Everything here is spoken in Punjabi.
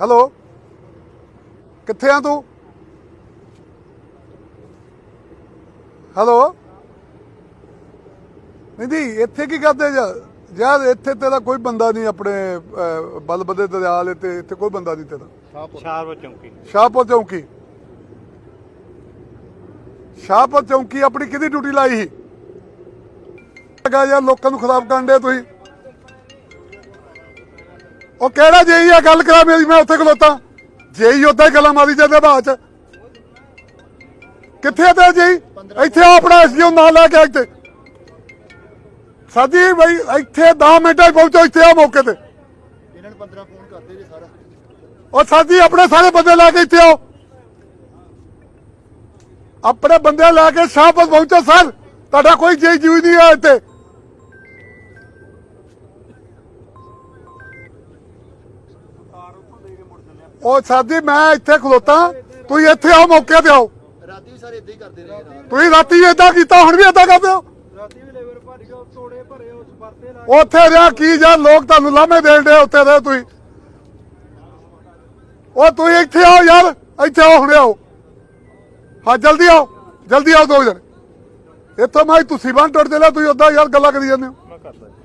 ਹੈਲੋ ਕਿੱਥੇ ਆ ਤੂੰ? ਹੈਲੋ ਨਹੀਂ ਜੀ ਇੱਥੇ ਕੀ ਕਰਦੇ ਜਾ? ਯਾਰ ਇੱਥੇ ਤੇਰਾ ਕੋਈ ਬੰਦਾ ਨਹੀਂ ਆਪਣੇ ਬਲਬਦੇ ਦਰਿਆਲ ਤੇ ਇੱਥੇ ਕੋਈ ਬੰਦਾ ਨਹੀਂ ਤੇਰਾ। ਸ਼ਾਹਪੁਰ। ਚੌਂਕੀ। ਸ਼ਾਹਪੁਰ ਚੌਂਕੀ? ਸ਼ਾਹਪੁਰ ਚੌਂਕੀ ਆਪਣੀ ਕਿਹਦੀ ਡਿਊਟੀ ਲਾਈ ਸੀ? ਲਗਾ ਯਾਰ ਲੋਕਾਂ ਨੂੰ ਖਰਾਬ ਕਰਨ ਦੇ ਤੁਸੀਂ। ਉਹ ਕਿਹੜਾ ਜੇਈ ਆ? ਗੱਲ ਕਰਾ ਮੇਰੀ ਮੈਂ ਉੱਥੇ ਖਲੋਤਾ। ਜੇਈ ਉੱਦਾਂ ਹੀ ਗੱਲਾਂ ਮਾਰੀ ਜਾਂਦੇ ਬਾਅਦ ਚ। ਕਿੱਥੇ ਆ ਤੇ ਜੇਈ? ਇੱਥੇ ਆ ਆਪਣਾ ਐਸਡੀਓ ਨਾਲ ਲੈ ਕੇ ਆ ਇੱਥੇ ਸਾਜੀ ਬਈ ਇੱਥੇ 10 ਮਿੰਟਾਂ ਪਹੁੰਚੋ ਇੱਥੇ ਆ ਮੌਕੇ ਤੇ। ਇਹਨਾਂ ਨੂੰ 15 ਫੋਨ ਕਰਦੇ ਜੀ ਸਾਰਾ। ਉਹ ਸਾਜੀ ਆਪਣੇ ਸਾਰੇ ਬੰਦੇ ਲੈ ਕੇ ਇੱਥੇ ਆਓ। ਆਪਣੇ ਬੰਦੇ ਲੈ ਕੇ ਸ਼ਾਹਪੁਰ ਪਹੁੰਚੋ ਸਰ। ਤੁਹਾਡਾ ਕੋਈ ਜੇਈ ਜੂਈ ਨਹੀਂ ਹੈ ਇੱਥੇ। ਉਹ ਸਾਜੀ ਮੈਂ ਇੱਥੇ ਖਲੋਤਾ। ਤੁਸੀਂ ਇੱਥੇ ਆਓ ਮੌਕੇ ਤੇ ਆਓ। ਰਾਤੀ ਵੀ ਸਾਰੇ ਇਦਾਂ ਹੀ ਕਰਦੇ ਰਹੇ ਰਾਤ ਤੁਸੀਂ ਰਾਤੀ ਏਦਾਂ ਕੀਤਾ ਹੁਣ ਵੀ ਏਦਾਂ ਕਰਦੇ ਹੋ? ਰਾਤੀ ਵੀ ਲੇਬਰ ਭਰ ਕੇ ਤੋੜੇ ਭਰੇ ਉਸ ਪਰਤੇ ਲਾ ਉੱਥੇ ਰਿਹਾ ਕੀ ਜਾਂ ਲੋਕ ਤੁਹਾਨੂੰ ਲਾਮੇ ਦੇਣ ਦੇ ਉੱਥੇ ਰਹੇ ਤੁਸੀਂ? ਉਹ ਤੁਸੀਂ ਇੱਥੇ ਆਓ ਯਾਰ ਇੱਥੇ ਆਓ ਹੁਣੇ ਆਓ। ਹਾਂ ਜਲਦੀ ਆਓ ਜਲਦੀ ਆਓ ਦੋ ਜਣੇ। ਇੱਥੋਂ ਮੈਂ ਤੁਸੀਂ ਬੰਨ ਟੁੱਟ ਦੇ ਲੈ ਤੁਸੀਂ ਉਦਾਂ ਯਾਰ ਗੱਲਾਂ ਕਰੀ ਜਾਂਦੇ ਹੋ। ਮੈਂ ਕਰਦਾ ਜੀ।